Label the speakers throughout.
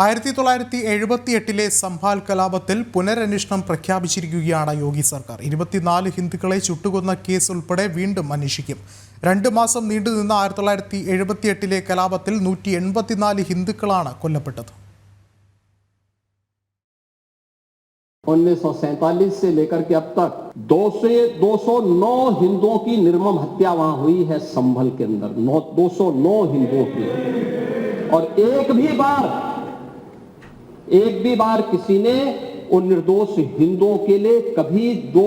Speaker 1: ആയിരത്തി തൊള്ളായിരത്തി എഴുപത്തി എട്ടിലെ സംഭാൽ കലാപത്തിൽ പുനരന്വേഷണം പ്രഖ്യാപിച്ചിരിക്കുകയാണ് യോഗി സർക്കാർ ഇരുപത്തിനാല് ഹിന്ദുക്കളെ ചുട്ടുകൊന്ന കേസ് ഉൾപ്പെടെ വീണ്ടും അന്വേഷിക്കും രണ്ട് മാസം നീണ്ടുനിന്ന ആയിരത്തി തൊള്ളായിരത്തി എഴുപത്തി എട്ടിലെ കലാപത്തിൽ നൂറ്റി എൺപത്തിനാല് ഹിന്ദുക്കളാണ് കൊല്ലപ്പെട്ടത്
Speaker 2: 1947 से लेकर के अब तक 200 209 हिंदुओं की निर्मम हत्या वहां हुई है संभल के अंदर नौ 209 हिंदुओं की और एक भी बार एक भी बार किसी ने उन निर्दोष हिंदुओं के लिए कभी दो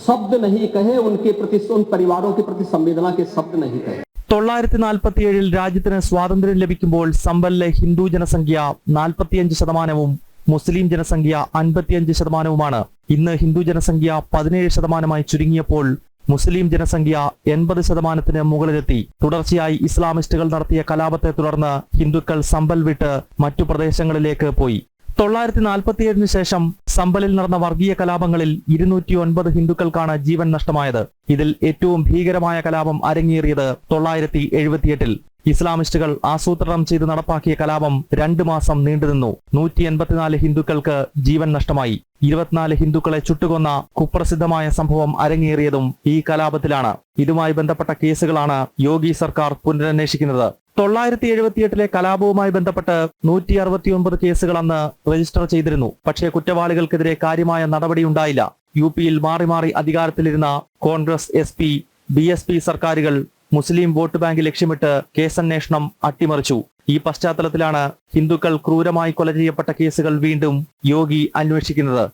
Speaker 2: शब्द नहीं कहे उनके प्रति उन परिवारों के प्रति संवेदना के शब्द नहीं कहे
Speaker 3: തൊള്ളായിരത്തി നാൽപ്പത്തിയേഴിൽ രാജ്യത്തിന് സ്വാതന്ത്ര്യം ലഭിക്കുമ്പോൾ സമ്പലിലെ ഹിന്ദു ജനസംഖ്യ നാൽപ്പത്തിയഞ്ച് ശതമാനവും മുസ്ലിം ജനസംഖ്യ അൻപത്തിയഞ്ച് ശതമാനവുമാണ് ഇന്ന് ഹിന്ദു ജനസംഖ്യ പതിനേഴ് ശതമാനമായി ചുരുങ്ങിയപ്പോൾ മുസ്ലിം ജനസംഖ്യ എൺപത് ശതമാനത്തിന് മുകളിലെത്തി. തുടർച്ചയായി ഇസ്ലാമിസ്റ്റുകൾ നടത്തിയ കലാപത്തെ തുടർന്ന് ഹിന്ദുക്കൾ സമ്പൽ വിട്ട് മറ്റു പ്രദേശങ്ങളിലേക്ക് പോയി. തൊള്ളായിരത്തി നാൽപ്പത്തിയേഴിന് ശേഷം സമ്പലിൽ നടന്ന വർഗീയ കലാപങ്ങളിൽ ഇരുന്നൂറ്റി ഒൻപത് ഹിന്ദുക്കൾക്കാണ് ജീവൻ നഷ്ടമായത്. ഇതിൽ ഏറ്റവും ഭീകരമായ കലാപം അരങ്ങേറിയത് തൊള്ളായിരത്തി എഴുപത്തിയെട്ടിൽ ഇസ്ലാമിസ്റ്റുകൾ ആസൂത്രണം ചെയ്ത് നടപ്പാക്കിയ കലാപം രണ്ടു മാസം നീണ്ടുനിന്നു. നൂറ്റി എൺപത്തിനാല് ഹിന്ദുക്കൾക്ക് ജീവൻ നഷ്ടമായി. ഇരുപത്തിനാല് ഹിന്ദുക്കളെ ചുട്ടുകൊന്ന കുപ്രസിദ്ധമായ സംഭവം അരങ്ങേറിയതും ഈ കലാപത്തിലാണ്. ഇതുമായി ബന്ധപ്പെട്ട കേസുകളാണ് യോഗി സർക്കാർ പുനരന്വേഷിക്കുന്നത്. തൊള്ളായിരത്തി എഴുപത്തിയെട്ടിലെ കലാപവുമായി ബന്ധപ്പെട്ട് നൂറ്റി അറുപത്തിയൊൻപത് കേസുകൾ അന്ന് രജിസ്റ്റർ ചെയ്തിരുന്നു. പക്ഷേ കുറ്റവാളികൾക്കെതിരെ കാര്യമായ നടപടിയുണ്ടായില്ല യു പിയിൽ മാറി മാറി അധികാരത്തിലിരുന്ന Congress S P B S P സർക്കാരുകൾ മുസ്ലിം വോട്ട് ബാങ്ക് ലക്ഷ്യമിട്ട് കേസന്വേഷണം അട്ടിമറിച്ചു. ഈ പശ്ചാത്തലത്തിലാണ് ഹിന്ദുക്കൾ ക്രൂരമായി കൊല ചെയ്യപ്പെട്ട കേസുകൾ വീണ്ടും യോഗി അന്വേഷിക്കുന്നത്.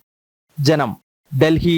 Speaker 3: ജനം ഡൽഹി